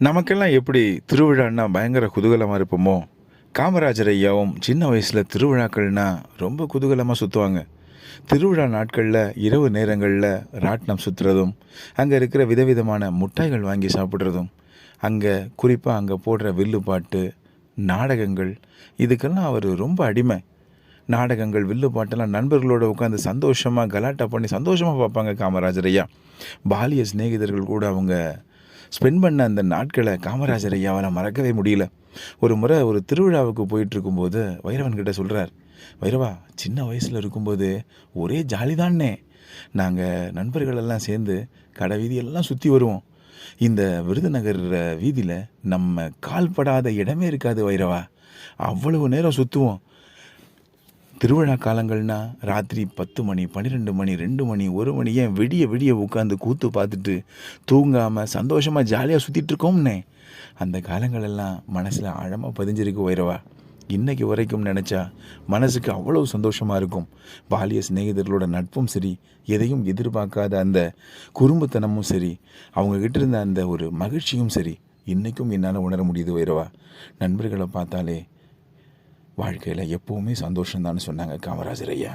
நமக்கெல்லாம் எப்படி திருவிழான்னா பயங்கர குதூகலமாக இருப்போமோ? காமராஜர் ஐயாவும் சின்ன வயசில் திருவிழாக்கள்னா ரொம்ப குதூகலமாக சுற்றுவாங்க திருவிழா நாட்களில் இரவு நேரங்களில் ராட்டினம் சுற்றுறதும் அங்கே இருக்கிற விதவிதமான முட்டாய்கள் வாங்கி சாப்பிட்றதும் அங்கே குறிப்பாக அங்கே போடுற வில்லுப்பாட்டு நாடகங்கள் இதுக்கெல்லாம் அவர் ரொம்ப அடிமை. நாடகங்கள் வில்லுப்பாட்டெல்லாம் நண்பர்களோடு உட்காந்து சந்தோஷமாக கலாட்டா பண்ணி சந்தோஷமாக பார்ப்பாங்க காமராஜர் ஐயா. பாலிய சிநேகிதர்கள் கூட அவங்க ஸ்பெண்ட் பண்ண அந்த நாட்களை காமராஜர் ஐயாவால் மறக்கவே முடியல. ஒரு முறை ஒரு திருவிழாவுக்கு போயிட்டு இருக்கும்போது வைரவன் கிட்ட சொல்கிறார் வைரவா சின்ன வயசில் இருக்கும்போது ஒரே ஜாலி தானே நாங்கள் நண்பர்களெல்லாம் சேர்ந்து கடை வீதியெல்லாம் சுற்றி வருவோம். இந்த விருதுநகர் வீதியில் நம்ம கால்படாத இடமே இருக்காது வைரவா. அவ்வளவு நேரம் சுற்றுவோம் திருவிழா காலங்கள்னா ராத்திரி பத்து மணி பன்னிரெண்டு மணி ரெண்டு மணி ஒரு மணி ஏன் விடிய விடிய உட்காந்து கூத்து பார்த்துட்டு தூங்காமல் சந்தோஷமாக ஜாலியாக சுற்றிட்டு இருக்கோம்னே. அந்த காலங்களெல்லாம் மனசில் ஆழமாக பதிஞ்சிருக்கு வைரவா. இன்னைக்கு வரைக்கும் நினச்சா மனசுக்கு அவ்வளோ சந்தோஷமாக இருக்கும். பாலிய சிநேகிதர்களோட நட்பும் சரி எதையும் எதிர்பார்க்காத அந்த குறும்புத்தனமும் சரி அவங்க கிட்ட இருந்த அந்த ஒரு மகிழ்ச்சியும் சரி இன்றைக்கும் என்னால் உணர முடியுது வைரவா. நண்பர்களை பார்த்தாலே வாழ்க்கையில் எப்போவுமே சந்தோஷம்தான்னு சொன்னாங்க காமராஜர் ஐயா.